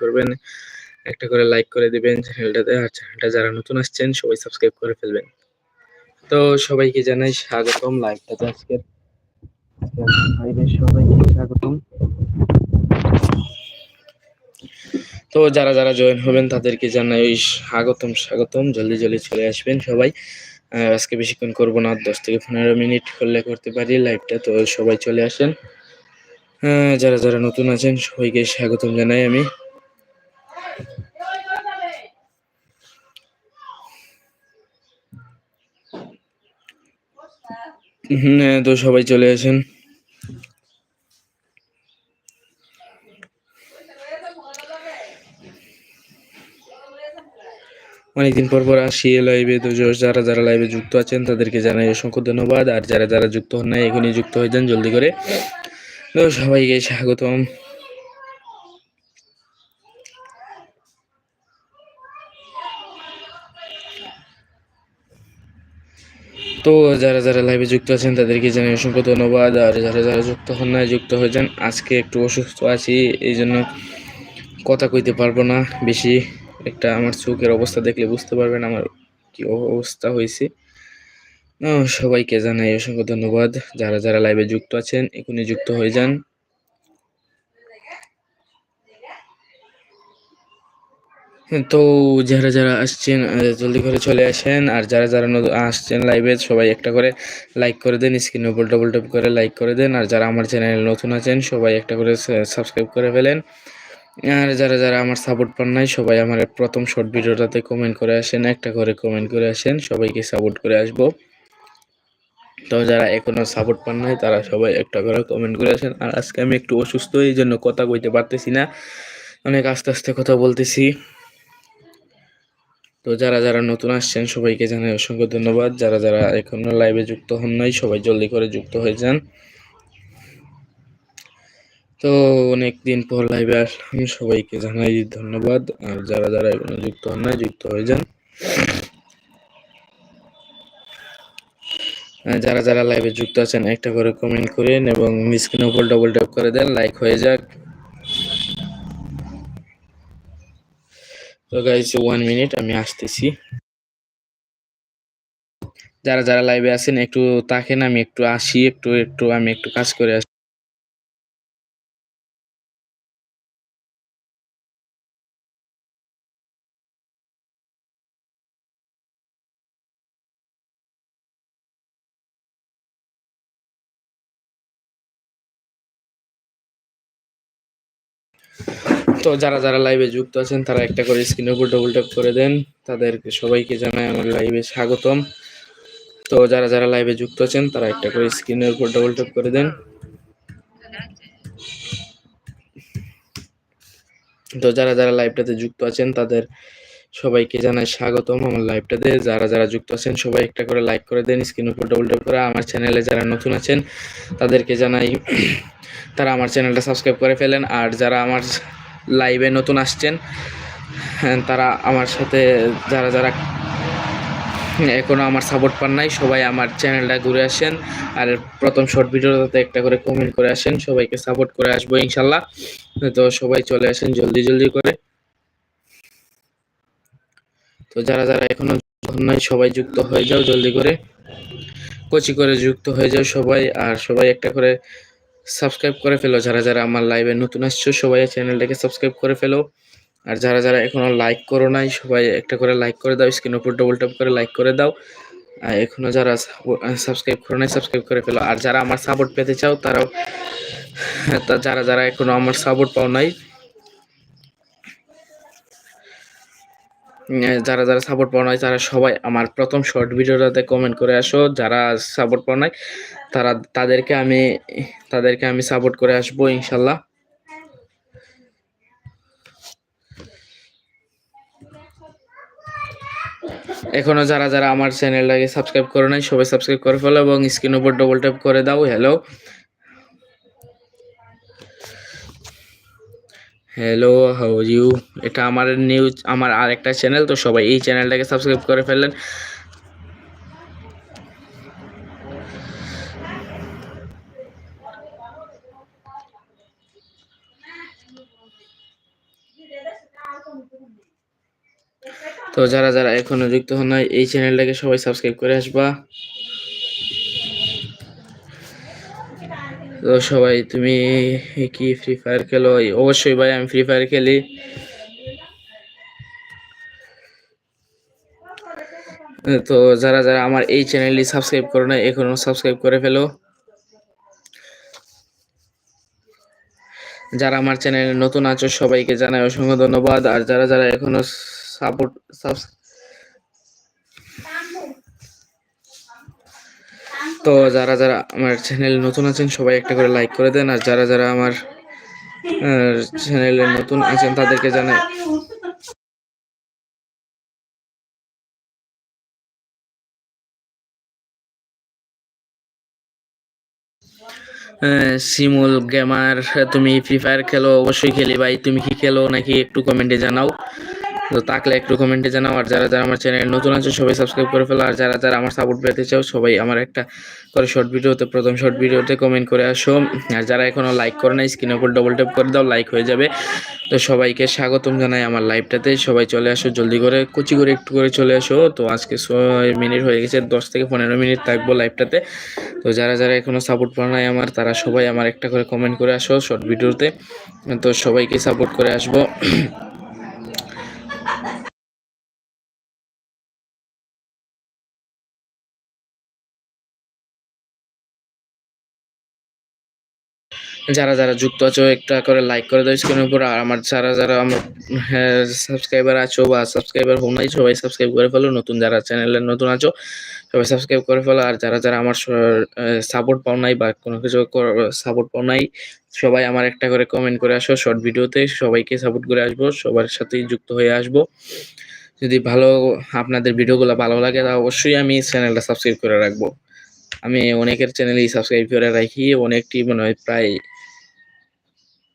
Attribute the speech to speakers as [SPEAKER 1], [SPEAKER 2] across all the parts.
[SPEAKER 1] করবেন একটা করে লাইক করে দিবেন চ্যানেলটাতে আর চ্যানেলটা যারা নতুন আসছেন সবাই সাবস্ক্রাইব করে ফেলবেন। তো সবাইকে জানাই স্বাগতম লাইভটাতে আজকে লাইভে সবাইকে স্বাগতম। তো যারা যারা জয়েন হবেন তাদেরকে জানাই ওই স্বাগতম স্বাগতম। জলদি জলদি চলে আসবেন সবাই। আজকে বেশিক্ষণ করব না দশ থেকে পনেরো মিনিট করলে করতে পারি লাইভটা তো সবাই চলে আসেন। যারা যারা নতুন আছেন সবাইকে স্বাগতম জানাই আমি। আহ, তো সবাই চলে আসেন। অনেকদিন পর পর আসি লাইভে তো যারা যারা লাইভে যুক্ত আছেন তাদেরকে জানাই অসংখ্য ধন্যবাদ। আর যারা যারা যুক্ত হন নাই এখনই যুক্ত হয়ে যান জলদি করে। তো সবাইকে স্বাগতম। তো যারা যারা লাইভে যুক্ত আছেন, তাদেরকে জানাই অসংখ্য ধন্যবাদ। আর যারা যারা যুক্ত হন না যুক্ত হয়ে যান, আজকে একটু অসুস্থ আছি এই জন্য কথা কইতে পারব না। বেশি একটা আমার চোখের অবস্থা দেখলে বুঝতে পারবেন আমার কি অবস্থা হয়েছে সবাইকে জানাই অসংখ্য ধন্যবাদ। যারা যারা লাইভে যুক্ত আছেন, এখনই যুক্ত হয়ে যান। তো যারা যারা আসছেন জলদি করে চলে আসেন, আর যারা যারা আসছেন লাইভে সবাই একটা করে লাইক করে দেন স্ক্রিনে উপর ডবল টপ করে লাইক করে দেন, আর যারা আমার চ্যানেলে নতুন আছেন, সবাই একটা করে সাবস্ক্রাইব করে ফেলেন। আর যারা যারা আমার সাপোর্ট পান নাই, সবাই আমার প্রথম শর্ট ভিডিওটাতে কমেন্ট করে আসেন, একটা করে কমেন্ট করে আসেন, সবাইকে সাপোর্ট করে আসব। তো যারা এখনও সাপোর্ট পান নাই, তারা সবাই একটা করে কমেন্ট করে আসেন। আর আজকে আমি একটু অসুস্থ এই জন্য কথা কইতে পারতেছি না। অনেক আস্তে আস্তে কথা বলতেছি। তো যারা যারা নতুন আসছেন, সবাইকে জানাই অসংখ্য ধন্যবাদ। যারা যারা এখনও লাইভে যুক্ত হন নাই, সবাই জলদি করে যুক্ত হয়ে যান। তো অনেক দিন পর লাইভে আসলাম, সবাইকে জানাই ধন্যবাদ। আর যারা যারা এখনও যুক্ত হন নাই, যুক্ত হয়ে যান। যারা যারা লাইভে যুক্ত আছেন, একটা করে কমেন্ট করেন এবং স্ক্রিনে উপর ডবল ট্যাপ করে দেন লাইক হয়ে যাক। তো গাইজ ওয়ান মিনিট আমি আসতেছি। যারা যারা লাইভে আছেন, একটু তাকেন, আমি একটু আসি, একটু একটু, আমি একটু কাজ করে আসি। তো যারা যারা লাইভে যুক্ত আছেন, তারা একটা করে স্ক্রিনের উপর ডবল ট্যাপ করে দেন। তাদেরকে সবাইকে জানাই আমার লাইভে স্বাগতম। তো যারা যারা লাইভে যুক্ত আছেন, তারা একটা করে স্ক্রিনের উপর ডবল ট্যাপ করে দেন। তো যারা যারা লাইভটাতে যুক্ত আছেন, তাদের সবাইকে জানাই স্বাগতম আমার লাইভটাতে যারা যারা যুক্ত আছেন, সবাই একটা করে লাইক করে দেন স্ক্রিনের উপর ডবল ট্যাপ করে। আমার চ্যানেলে যারা নতুন আছেন, তাদেরকে জানাই, তারা আমার চ্যানেলটা সাবস্ক্রাইব করে ফেলেন। আর যারা আমার লাইভে নতুন আসছেন। হ্যাঁ, তারা আমার সাথে যারা যারা এখনও আমার সাপোর্ট পান নাই সবাই আমার চ্যানেলটা ঘুরে আসেন। আর প্রথম শর্ট ভিডিওটাতে একটা করে কমেন্ট করে আসেন সবাইকে সাপোর্ট করে আসব ইনশাল্লাহ। তো সবাই চলে আসেন জলদি জলদি করে। তো যারা যারা এখনও নাই সবাই যুক্ত হয়ে যাও জলদি করে। কচি করে যুক্ত হয়ে যাও সবাই আর সবাই একটা করে সাবস্ক্রাইব করে ফেলো। যারা যারা আমার লাইভে নতুন আসছো, সবাই চ্যানেলটাকে সাবস্ক্রাইব করে ফেলো। আর যারা যারা এখনও লাইক করো নাই, সবাই একটা করে লাইক করে দাও স্ক্রিন ওপর ডবল ট্যাপ করে লাইক করে দাও। আর এখনও যারা সাবস্ক্রাইব করো নাই সাবস্ক্রাইব করে ফেলো। আর যারা আমার সাপোর্ট পেতে চাও, তারাও যারা যারা এখনও আমার সাপোর্ট পাও নাই যারা যারা সাপোর্ট পাও নাই, তারা সবাই আমার প্রথম শর্ট ভিডিওটাতে কমেন্ট করে আসো। যারা সাপোর্ট পাও নাই, তারা, তাদেরকে আমি তাদেরকে আমি সাপোর্ট করে আসব, ইনশাল্লাহ। এখনও যারা যারা আমার চ্যানেলটাকে সাবস্ক্রাইব করে নাই, সবাই সাবস্ক্রাইব করে ফেলো এবং স্ক্রিন উপর ডবল ট্যাপ করে দাও। হ্যালো হ্যালো হাউ ইউ এটা আমার নিউজ আমার আর একটা চ্যানেল তো সবাই এই চ্যানেলটাকে সাবস্ক্রাইব করে ফেললেন। তো যারা যারা এখনও যুক্ত হন নাই, এই চ্যানেলটাকে সবাই সাবস্ক্রাইব করে আসবা। তো সবাই, তুমি কি ফ্রি ফায়ার খেলো? অবশ্যই ভাই, আমি ফ্রি ফায়ার খেলি। তো যারা যারা আমার এই চ্যানেলটি সাবস্ক্রাইব করো না এখনও সাবস্ক্রাইব করে ফেলো। যারা আমার চ্যানেলে নতুন আছো, সবাইকে জানাই অসংখ্য ধন্যবাদ। আর যারা যারা এখনও সাপোর্ট তো যারা যারা আমার চ্যানেল নতুন আছেন, সবাই একটা করে লাইক করে দেন। আর যারা যারা আমার চ্যানেলে নতুন আছেন, তাদেরকে জানাই সিমুল গেমার তুমি ফ্রি ফায়ার খেলো, অবশ্যই খেলি ভাই। তুমি কি খেলো নাকি একটু কমেন্টে জানাও। তো তাকলে একটু কমেন্টে জানাও, আর যারা যারা আমার চ্যানেল নতুন আছে, সবাই সাবস্ক্রাইব করে ফেলো, আর যারা যারা আমার সাপোর্ট পেতে চাও, সবাই আমার একটা করে শর্ট ভিডিওতে প্রথম শর্ট ভিডিওতে কমেন্ট করে আসো। আর যারা এখনও লাইক করে নাই স্ক্রিনে উপর ডবল ট্যাপ করে দাও লাইক হয়ে যাবে। তো সবাইকে স্বাগতম জানাই আমার লাইভটাতে সবাই চলে আসো, জলদি করে, কুচি করে একটু করে চলে আসো। তো আজকে ছয় মিনিট হয়ে গেছে, দশ থেকে পনেরো মিনিট থাকব লাইভটাতে তো যারা যারা এখনও সাপোর্ট পাওয়া নাই আমার, তারা সবাই আমার একটা করে কমেন্ট করে আসো শর্ট ভিডিওতে তো সবাইকে সাপোর্ট করে আসব। যারা যারা যুক্ত আছো একটা করে লাইক করে দাও স্ক্রিনের উপর। আর আমার যারা যারা আমার সাবস্ক্রাইবার হ্যাঁ, আছো বা সাবস্ক্রাইবার হোম নাই সবাই সাবস্ক্রাইব করে ফেলো। নতুন যারা চ্যানেলে নতুন আছো সবাই সাবস্ক্রাইব করে ফেলো। আর যারা যারা আমার সাপোর্ট পাও নাই বা কোনো কিছু সাপোর্ট পাও নাই সবাই আমার একটা করে কমেন্ট করে আসো। শর্ট ভিডিওতে সবাইকে সাপোর্ট করে আসব সবার সাথেই যুক্ত হয়ে আসব। যদি ভালো আপনাদের ভিডিওগুলো ভালো লাগে তা অবশ্যই আমি চ্যানেলটা সাবস্ক্রাইব করে রাখব। আমি অনেকের চ্যানেলেই সাবস্ক্রাইব করে রাখি অনেকটি মনে হয় প্রায়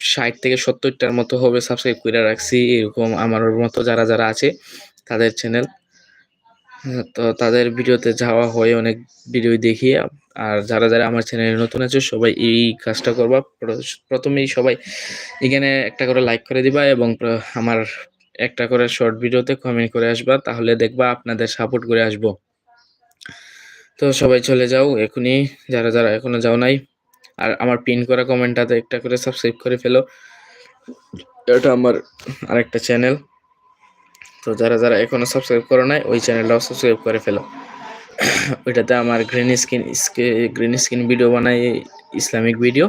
[SPEAKER 1] ষাট থেকে সত্তরটার মতো হবে সাবস্ক্রাইব করে রাখছি, এরকম আমার মতো যারা যারা আছে, তাদের চ্যানেল তো তাদের ভিডিওতে যাওয়া হয়, অনেক ভিডিও দেখি। আর যারা যারা আমার চ্যানেলে নতুন আছে, সবাই এই কাজটা করবা। প্রথমেই সবাই এখানে একটা করে লাইক করে দিবা এবং আমার একটা করে শর্ট ভিডিওতে কমেন্ট করে আসবা, তাহলে দেখবা আপনাদের সাপোর্ট করে আসব। তো সবাই চলে যাও, এখনই। যারা যারা এখনও যাও নাই আর আমার পিন করা কমেন্টটাতে একটা করে সাবস্ক্রাইব করে ফেলো। এটা আমার আরেকটা চ্যানেল তো যারা যারা এখনও সাবস্ক্রাইব করো নাই, ওই চ্যানেলটাও সাবস্ক্রাইব করে ফেলো। ওইটাতে আমার green screen green screen video বানাই ইসলামিক ভিডিও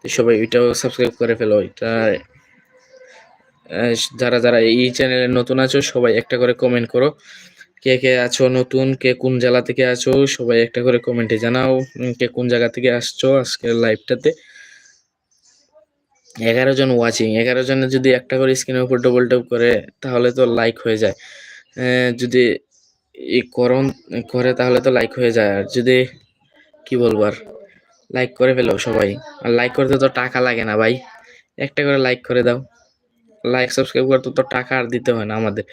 [SPEAKER 1] তো সবাই ওইটাও সাবস্ক্রাইব করে ফেলো। ওইটা যারা যারা এই চ্যানেলে নতুন আছো, সবাই একটা করে কমেন্ট করো। কে কে আছো নতুন, কে কোন জেলা থেকে আছো, সবাই একটা করে কমেন্টে জানাও কে কোন জায়গা থেকে আসছো আজকের লাইভটাতে এগারো জন ওয়াচিং এগারো জনের যদি একটা করে স্ক্রিনের উপর ডবল টপ করে, তাহলে তো লাইক হয়ে যায়। যদি ই করন করে, তাহলে তো লাইক হয়ে যায়। আর যদি, কি বলব আর লাইক করে ফেলো সবাই। আর লাইক করতে তো টাকা লাগে না ভাই। একটা করে লাইক করে দাও। লাইক সাবস্ক্রাইব করতে তো টাকা আর দিতে হয় না আমাদের।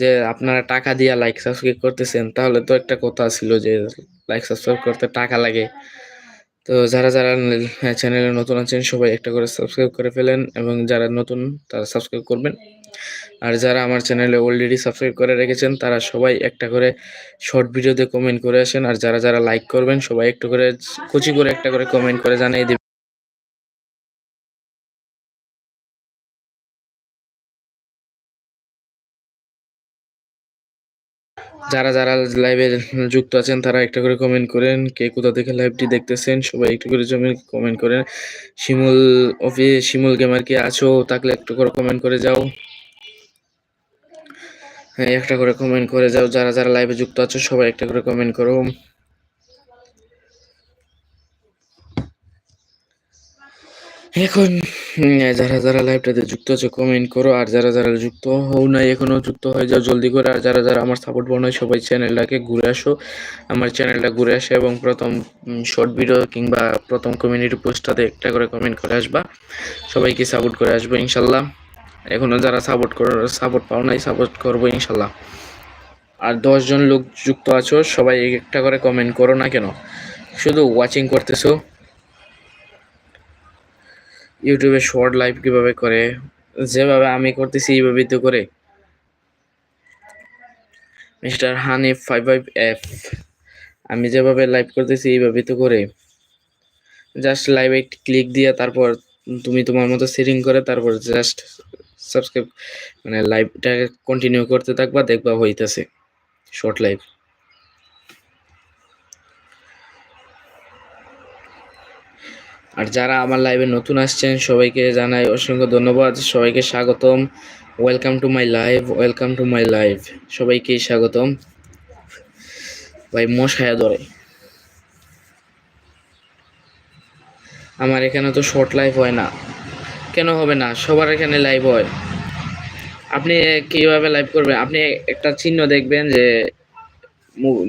[SPEAKER 1] যে আপনারা টাকা দিয়ে লাইক সাবস্ক্রাইব করতেছেন, তাহলে তো একটা কথা ছিল যে লাইক সাবস্ক্রাইব করতে টাকা লাগে। তো যারা যারা চ্যানেলে নতুন আছেন, সবাই একটা করে সাবস্ক্রাইব করে ফেলেন এবং যারা নতুন, তারা সাবস্ক্রাইব করবেন। আর যারা আমার চ্যানেলে অলরেডি সাবস্ক্রাইব করে রেখেছেন, তারা সবাই একটা করে শর্ট ভিডিওতে কমেন্ট করে আসেন। আর যারা যারা লাইক করবেন, সবাই একটু করে কুচি করে একটা করে কমেন্ট করে জানিয়ে দেবেন। যারা যারা লাইভে যুক্ত আছেন, তারা একটা করে কমেন্ট করেন, কে কোথা থেকে লাইভটি দেখতেছেন, সবাই একটু করে জমি কমেন্ট করেন। শিমুল অফিস শিমুল গেমার কে আছো থাকলে একটু করে কমেন্ট করে যাও। হ্যাঁ একটা করে কমেন্ট করে যাও। যারা যারা লাইভে যুক্ত আছো, সবাই একটা করে কমেন্ট করো। এখন যারা যারা লাইভটাতে যুক্ত আছে কমেন্ট করো। আর যারা যারা যুক্ত হও নাই এখনও, যুক্ত হয়ে যাও জলদি করে। আর যারা যারা আমার সাপোর্ট বানায় সবাই চ্যানেলটাকে ঘুরে আসো। আমার চ্যানেলটা ঘুরে আসে এবং প্রথম শর্ট ভিডিও কিংবা প্রথম কমিউনিটি পোস্টটাতে একটা করে কমেন্ট করে আসবা। সবাইকে সাপোর্ট করে আসব, ইনশাল্লাহ। এখনও যারা সাপোর্ট করো সাপোর্ট পাও নাই সাপোর্ট করব, ইনশাল্লাহ। আর দশজন লোক যুক্ত আছো, সবাই একটা করে কমেন্ট করো না কেন? শুধু ওয়াচিং করতেছো। ইউটিউবে শর্ট লাইভ কীভাবে করে, যেভাবে আমি করতেছি এইভাবেই তো করে। Mister Hanif five five F আমি যেভাবে লাইভ করতেছি এইভাবেই তো করে। জাস্ট লাইভে ক্লিক দিয়ে তারপর তুমি তোমার মতো সেটিং করে, তারপর জাস্ট সাবস্ক্রাইব মানে লাইভটা কন্টিনিউ করতে থাকবা, দেখবা হইতাছে শর্ট লাইভ আর যারা আমার লাইভে নতুন আসছেন, সবাইকে জানাই অসংখ্য ধন্যবাদ। সবাইকে স্বাগতম। Welcome to my live welcome to my live সবাইকে স্বাগতম। ভাই মশায়া ধরে আমার এখানে তো শর্ট লাইভ হয় না। কেন হবে না? সবার এখানে লাইভ হয়। আপনি কীভাবে লাইভ করবেন? আপনি একটা চিহ্ন দেখবেন যে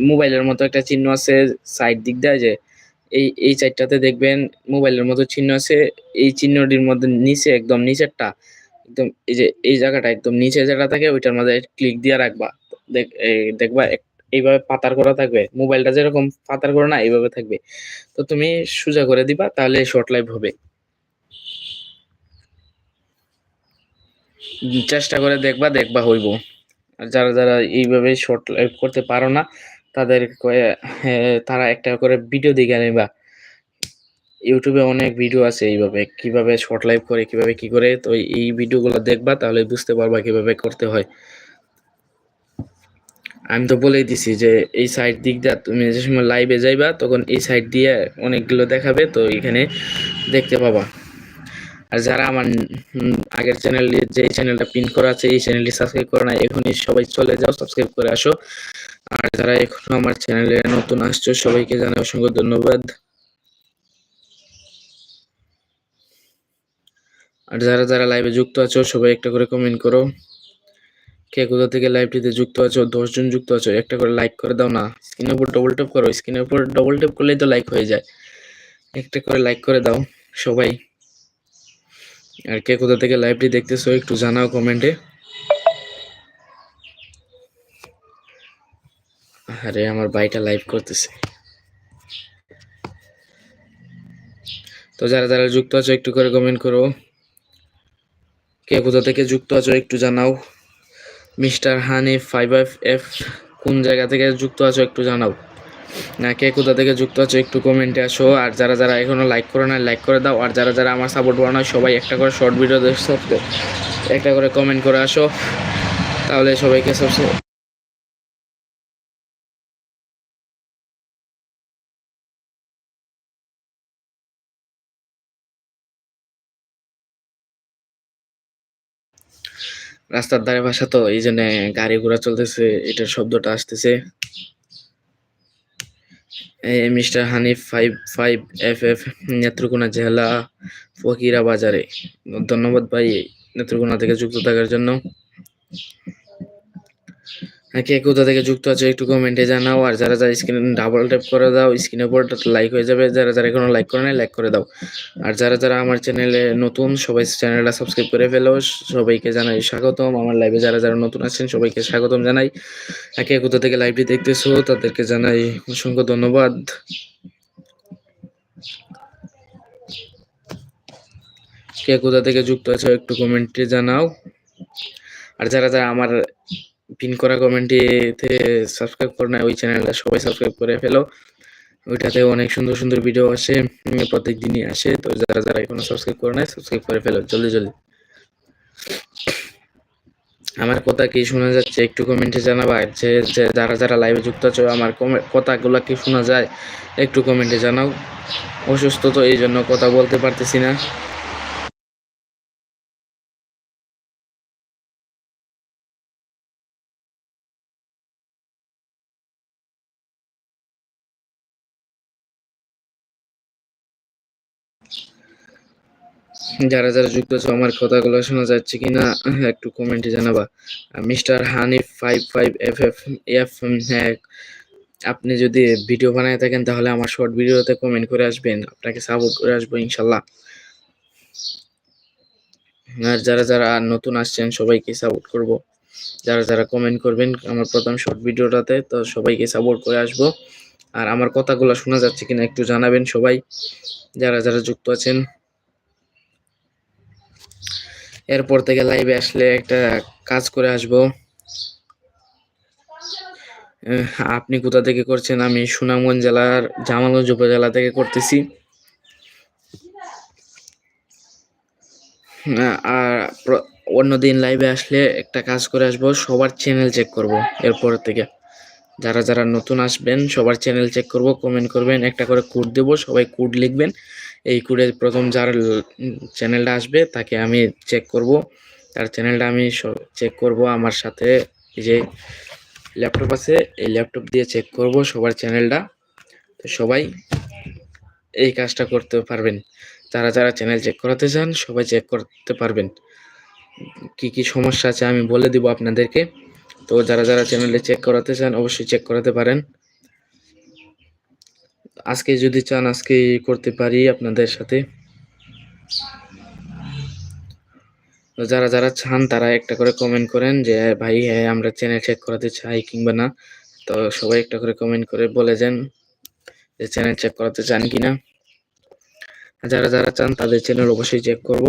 [SPEAKER 1] মোবাইলের মতো একটা চিহ্ন আছে সাইড দিক দিয়ে যে এই এই সাইডটাতে দেখবেন মোবাইলের মতো চিহ্ন আছে। এই চিহ্নটির মধ্যে নিচে একদম নিচেরটা, একদম এই যে, এই জায়গাটা একদম নিচে যেটা থাকে, ওইটার মধ্যে ক্লিক দিয়ে রাখবা। দেখবা এইভাবে পাতার করা থাকবে। মোবাইলটা যেরকম পাতার করে না, এইভাবে থাকবে। তো তুমি সোজা করে দিবা, তাহলে শর্ট লাইভ হবে। চেষ্টা করে দেখবা দেখবা হইব। আর যারা যারা এইভাবে শর্ট লাইভ করতে পারো না তাদের তারা একটা করে ভিডিও দেখে নেবা ইউটিউবে অনেক ভিডিও আছে এইভাবে, কীভাবে শর্ট লাইভ করে, কীভাবে কি করে, তো এই ভিডিওগুলো দেখবা তাহলে বুঝতে পারবা কীভাবে করতে হয়। আমি তো বলেই দিছি যে এই সাইড দিক দিয়ে তুমি যে সময় লাইভে যাইবা তখন এই সাইড দিয়ে অনেকগুলো দেখাবে, তো এখানে দেখতে পাবা। আর যারা আমার আগের চ্যানেলে যে চ্যানেলটা পিন করা আছে, এই চ্যানেলটি সাবস্ক্রাইব করে না, এখনই সবাই চলে যাও সাবস্ক্রাইব করে আসো। আর যারা এখনও আমার চ্যানেলে নতুন আসছো, সবাইকে জানাই অসংখ্য ধন্যবাদ। আর যারা যারা লাইভে যুক্ত আছো, সবাই একটা করে কমেন্ট করো। কে কোথা থেকে লাইভটিতে যুক্ত আছো, দশজন যুক্ত আছো, একটা করে লাইক করে দাও না। স্ক্রিনের উপর ডবল ট্যাপ করো স্ক্রিনের উপর ডবল ট্যাপ করলেই তো লাইক হয়ে যায়। একটা করে লাইক করে দাও, সবাই। আর কে কোথা থেকে লাইভটি দেখতেছো, একটু জানাও কমেন্টে আরে আমার ভাইটা লাইভ করতেছে। তো যারা যারা যুক্ত আছো, একটু করে কমেন্ট করো। কে কোথা থেকে যুক্ত আছো, একটু জানাও। মিস্টার হানি ফাইভ এফ কোন জায়গা থেকে যুক্ত আছো, একটু জানাও। না, কে কোথা থেকে যুক্ত আছো, একটু কমেন্টে আসো। আর যারা যারা এখনও লাইক করে না লাইক করে দাও। আর যারা যারা আমার সাপোর্ট করে না সবাই একটা করে শর্ট ভিডিও দেখছ একটা করে কমেন্ট করে আসো। তাহলে সবাইকে সবচেয়ে রাস্তার ধারে বাসা তো, এই জন্য গাড়ি ঘোড়া চলতেছে, এটার শব্দটা আসতেছে। Mister Hanif five five F F Netrokona জেলা ফকিরা বাজারে ধন্যবাদ ভাই নেত্রকোনা থেকে যুক্ত থাকার জন্য। কে কোথা থেকে যুক্ত আছে একটু কমেন্টে জানাও। আর যারা যারা স্ক্রিন ডাবল ট্যাপ করে দাও স্ক্রিনের উপর লাইক হয়ে যাবে। যারা যারা এখনও লাইক করে নাই লাইক করে দাও। আর যারা যারা আমার চ্যানেলে নতুন, সবাই চ্যানেলটা সাবস্ক্রাইব করে ফেলো। সবাইকে জানাই স্বাগতম। আমার লাইভে যারা যারা নতুন আছেন, সবাইকে স্বাগতম জানাই। কে কোথা থেকে লাইভটি দেখতেছো, তাদেরকে জানাই অসংখ্য ধন্যবাদ। কে কোথা থেকে যুক্ত আছো একটু কমেন্টে জানাও। আর যারা যারা আমার পিন করা কমেন্টে সাবস্ক্রাইব করে না, ওই চ্যানেলটা সবাই সাবস্ক্রাইব করে ফেলো। ওইটাতে অনেক সুন্দর সুন্দর ভিডিও আসে প্রত্যেক দিনই আসে। তো যারা যারা এখনও সাবস্ক্রাইব করে নাই সাবস্ক্রাইব করে ফেলো, জলদি জলদি। আমার কথা কি শোনা যাচ্ছে? একটু কমেন্টে জানাবা। যে যারা যারা লাইভে যুক্ত আছো, আমার কথাগুলো কি শোনা যায়? একটু কমেন্টে জানাও। অসুস্থ তো এই জন্য কথা বলতে পারতেছি না। যারা যারা যুক্ত আছে, আমার কথাগুলো শোনা যাচ্ছে কিনা একটু কমেন্টে জানাবা। Mister Hanif five five F F F হ্যাঁ আপনি যদি ভিডিও বানায় থাকেন, তাহলে আমার শর্ট ভিডিওতে কমেন্ট করে আসবেন। আপনাকে সাপোর্ট করে আসব, ইনশাল্লাহ। আর যারা যারা নতুন আসছেন, সবাইকে সাপোর্ট করব। যারা যারা কমেন্ট করবেন আমার প্রথম শর্ট ভিডিওটাতে তো সবাইকে সাপোর্ট করে আসব। আর আমার কথাগুলো শোনা যাচ্ছে কিনা, একটু জানাবেন সবাই। যারা যারা যুক্ত আছেন এরপর থেকে লাইভে আসলে একটা কাজ করে আসব। আপনি কোথা থেকে করছেন? আমি সুনামগঞ্জ জেলার জামালগঞ্জ উপজেলা থেকে করতেছি। আর অন্যদিন লাইভে আসলে একটা কাজ করে আসব, সবার চ্যানেল চেক করব এরপর থেকে। যারা যারা নতুন আসবেন, সবার চ্যানেল চেক করব কমেন্ট করবেন, একটা করে কোড দেব, সবাই কোড লিখবেন। এই কোডে প্রথম যার চ্যানেলটা আসবে, তাকে আমি চেক করব। তার চ্যানেলটা আমি চেক করব আমার সাথে। যে ল্যাপটপ আছে, এই ল্যাপটপ দিয়ে চেক করব সবার চ্যানেলটা। তো সবাই এই কাজটা করতে পারবেন। যারা যারা চ্যানেল চেক করাতে চান, সবাই চেক করতে পারবেন। কি কি সমস্যা আছে আমি বলে দিব আপনাদেরকে। তো যারা যারা চ্যানেলে চেক করাতে চান, অবশ্যই চেক করাতে পারেন। আজকে যদি চান আজকে করতে পারি আপনাদের সাথে। যারা যারা চান তারা একটা করে কমেন্ট করেন যে ভাই হ্যাঁ আমরা চ্যানেল চেক করাতে চাই কিংবা না। তো সবাই একটা করে কমেন্ট করে বলে যান যে চ্যানেল চেক করাতে চান কিনা? যারা যারা চান তাদের চ্যানেল অবশ্যই চেক করব।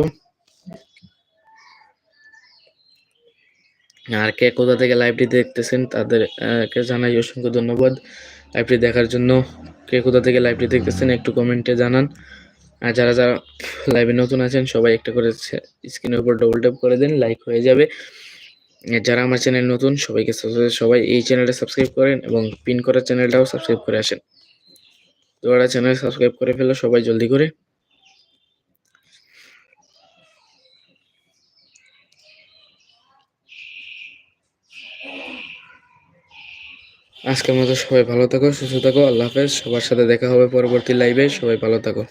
[SPEAKER 1] আর কে কোথা থেকে লাইভটি দেখতেছেন তাদের আহ, কে জানাই অসংখ্য ধন্যবাদ। লাইভটি দেখার জন্য কে কোথা থেকে লাইভটি দেখতেছেন একটু কমেন্টে জানান। আর যারা যারা লাইভে নতুন আছেন, সবাই একটা করে স্ক্রিনের উপর ডবল ট্যাপ করে দেন লাইক হয়ে যাবে। যারা আমার চ্যানেল নতুন, সবাইকে সবাই এই চ্যানেলটা সাবস্ক্রাইব করেন এবং পিন করা চ্যানেলটাও সাবস্ক্রাইব করে আসেন। তো চ্যানেল সাবস্ক্রাইব করে ফেলো সবাই জলদি করে আজকের মতো সবাই ভালো থাকো, সুস্থ থাকো, আল্লাহ হাফেজ। সবার সাথে দেখা হবে পরবর্তী লাইভে সবাই ভালো থাকো।